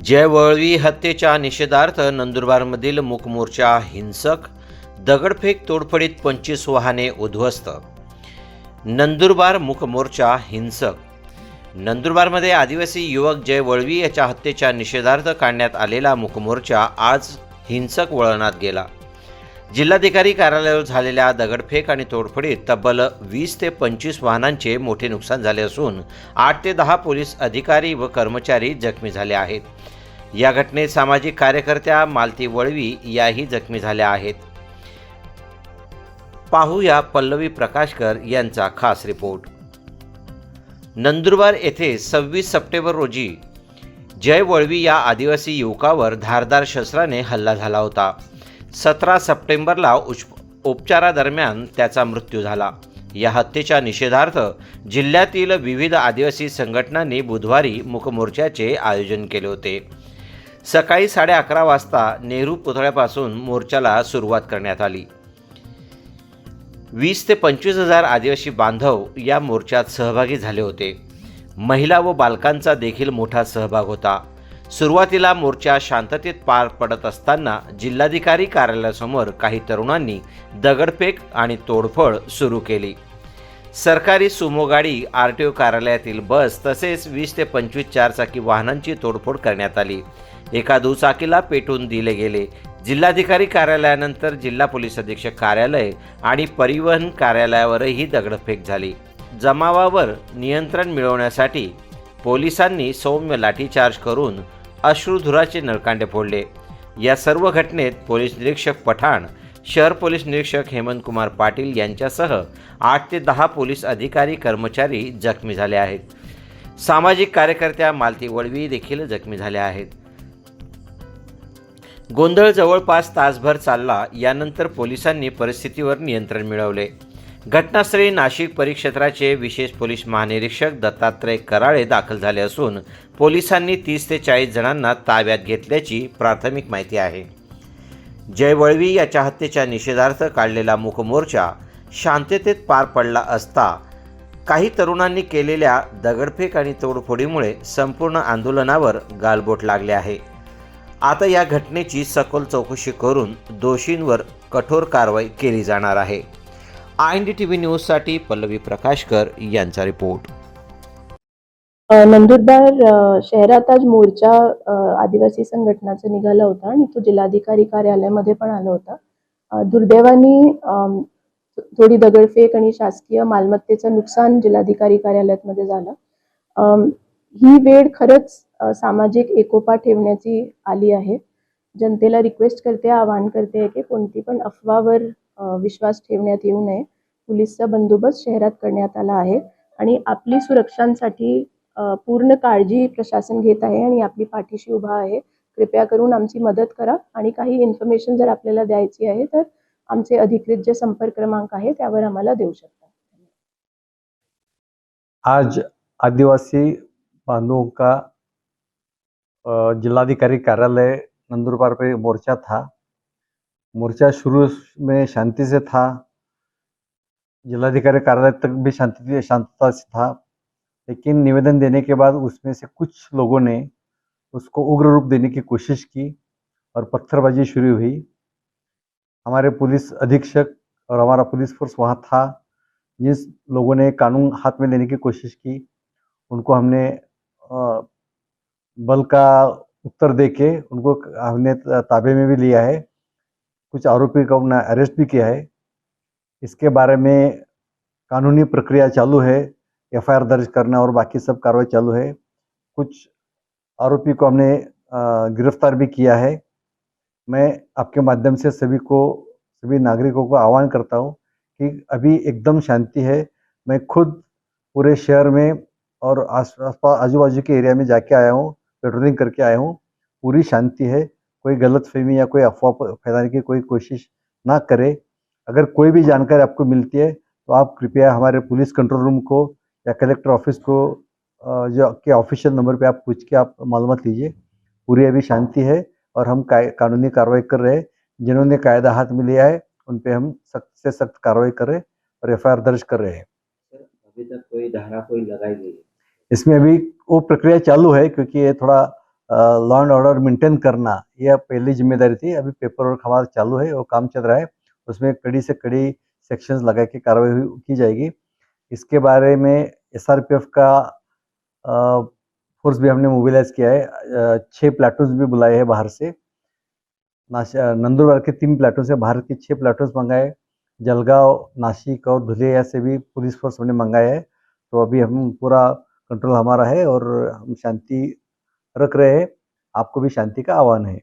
जयवळवी हत्येच्या निषेधार्थ नंदुरबारमधील मूकमोर्चा हिंसक दगडफेक तोडफडीत पंचवीस वाहने उद्ध्वस्त. नंदुरबार मूकमोर्चा हिंसक. नंदुरबारमध्ये आदिवासी युवक जय वळवी याच्या हत्येच्या निषेधार्थ काढण्यात आलेला मूकमोर्चा आज हिंसक वळणात गेला. जिल्हाधिकारी कार्यालयावर झालेल्या दगडफेक आणि तोडफोडीत तब्बल वीस ते पंचवीस वाहनांचे मोठे नुकसान झाले असून आठ ते दहा पोलीस अधिकारी व कर्मचारी जखमी झाले आहेत. या घटनेत सामाजिक कार्यकर्त्या मालती वळवी याही जखमी झाल्या आहेत. पाहूया पल्लवी प्रकाशकर यांचा खास रिपोर्ट. नंदुरबार येथे सव्वीस सप्टेंबर रोजी जय वळवी या आदिवासी युवकावर धारदार शस्त्राने हल्ला झाला होता. सतरा सप्टेंबरला उच उपचारादरम्यान त्याचा मृत्यू झाला. या हत्येच्या निषेधार्थ जिल्ह्यातील विविध आदिवासी संघटनांनी बुधवारी मुकमोर्चाचे आयोजन केले होते. सकाळी साडे अकरा वाजता नेहरू पुतळ्यापासून मोर्चाला सुरुवात करण्यात आली. वीस ते पंचवीस हजार आदिवासी बांधव या मोर्चात सहभागी झाले होते. महिला व बालकांचा देखील मोठा सहभाग होता. सुरुवातीला मोर्चा शांततेत पार पडत असताना जिल्हाधिकारी कार्यालयासमोर काही तरुणांनी दगडफेक आणि तोडफोड सुरू केली. सरकारी सुमो गाडी आर टी ओ कार्यालयातील बस तसेच वीस ते पंचवीस चारचाकी वाहनांची तोडफोड करण्यात आली. एका दुचाकीला पेटून दिले गेले. जिल्हाधिकारी कार्यालयानंतर जिल्हा पोलीस अधीक्षक कार्यालय आणि परिवहन कार्यालयावरही दगडफेक झाली. जमावावर नियंत्रण मिळवण्यासाठी पोलिसांनी सौम्य लाठीचार्ज करून अश्रुधुराचे नळकांडे फोडले. या सर्व घटनेत पोलीस निरीक्षक पठाण शहर पोलीस निरीक्षक हेमंतकुमार पाटील यांच्यासह आठ ते दहा पोलीस अधिकारी कर्मचारी जखमी झाले आहेत. सामाजिक कार्यकर्त्या मालती वळवी देखील जखमी झाल्या आहेत. गोंधळ जवळपास तासभर चालला यानंतर पोलिसांनी परिस्थितीवर नियंत्रण मिळवले. घटनास्थळी नाशिक परिक्षेत्राचे विशेष पोलीस महानिरीक्षक दत्तात्रय कराळे दाखल झाले असून पोलिसांनी तीस ते चाळीस जणांना ताब्यात घेतल्याची प्राथमिक माहिती आहे. जय वळवी याच्या हत्येच्या निषेधार्थ काढलेला मूकमोर्चा शांततेत पार पडला असता काही तरुणांनी केलेल्या दगडफेक आणि तोडफोडीमुळे संपूर्ण आंदोलनावर गालबोट लागले आहे. आता या घटनेची सखोल चौकशी करून दोषींवर कठोर कारवाई केली जाणार आहे. I N D T V न्यूजसाठी पल्लवी प्रकाशकर यांचा रिपोर्ट. नंदुरबार शहरात आज मोर्चा आदिवासी संघटनाचा निघाला होता आणि तो जिल्हाधिकारी कार्यालयामध्ये पण आला होता. दुर्दैवाने थोडी दगडफेक आणि शासकीय मालमत्तेचं नुकसान जिल्हाधिकारी कार्यालयात मध्ये झालं ही वेळ खरंच सामाजिक एकोपा ठेवण्याची आली आहे. जनतेला रिक्वेस्ट करते आवाहन करते की कोणती पण अफवावर विश्वास ठेवण्यात येऊ नये. पोलीसचा बंदोबस्त शहरात करण्यात आला आहे आणि आपली सुरक्षांसाठी पूर्ण काळजी प्रशासन घेत आहे आणि आपली पाठीशी उभा आहे. कृपया करून आमची मदत करा आणि काही इन्फॉर्मेशन जर आपल्याला द्यायची आहे तर आमचे अधिकृत जे संपर्क क्रमांक आहे त्यावर आम्हाला देऊ शकता. आज आदिवासी बांधवांका जिल्हाधिकारी कार्यालय नंदुरबार पे मोर्चा था. मोर्चा शुरू में शांति से था। जिलाधिकारी कार्यालय तक भी शांति, शांतता से था। लेकिन निवेदन देने के बाद उसमें से कुछ लोगों ने उसको उग्र रूप देने की कोशिश की और पत्थरबाजी शुरू हुई। हमारे पुलिस अधीक्षक और हमारा पुलिस फोर्स वहाँ था। जिस लोगों ने कानून हाथ में लेने की कोशिश की, उनको हमने बल का उत्तर दे के उनको हमने ताबे में भी लिया है। कुछ आरोपी को हमने अरेस्ट भी किया है। इसके बारे में कानूनी प्रक्रिया चालू है, एफआईआर दर्ज करना और बाकी सब कार्रवाई चालू है। कुछ आरोपी को हमने गिरफ़्तार भी किया है। मैं आपके माध्यम से सभी को, सभी नागरिकों को आह्वान करता हूँ कि अभी एकदम शांति है। मैं खुद पूरे शहर में और आस आसपास आजू बाजू के एरिया में जाके आया हूँ पेट्रोलिंग करके आया हूँ। पूरी शांति है। कोई गलत फहमी या कोई अफवाह फैलाने की कोई कोशिश ना करे अगर कोई भी जानकारी आपको मिलती है तो आप कृपया हमारे पुलिस कंट्रोल रूम को या कलेक्टर ऑफ़िस को जो के ऑफिशियल नंबर पे आप पूछ के आप मालूमात लीजिए। पूरी अभी शांति है और हम कानूनी कार्रवाई कर रहे हैं। जिन्होंने कायदा हाथ में लिया है उन पे हम सख्त से सख्त कार्रवाई कर रहे हैं और एफआईआर दर्ज कर रहे हैं। अभी तक कोई धारा कोई लगाई गई इसमें अभी वो प्रक्रिया चालू है क्योंकि ये थोड़ा लॉ एंड ऑर्डर मेंटेन करना, यह पहली ज़िम्मेदारी थी। अभी पेपर वर्क हमारा चालू है और काम चल रहा है। उसमें कड़ी से कड़ी सेक्शंस लगा के कार्रवाई की जाएगी। इसके बारे में एसआरपीएफ का फोर्स भी हमने मोबिलाइज किया है। छः प्लाटून्स भी बुलाए हैं बाहर से। नंदुरबार के तीन प्लाटून से बाहर के छः प्लाटून्स मंगाए। जलगांव नासिक और धुलिया से भी पुलिस फोर्स हमने मंगाया है। तो अभी हम पूरा कंट्रोल हमारा है और हम शांति रख रहे हैं आपको भी शांति का आह्वान है।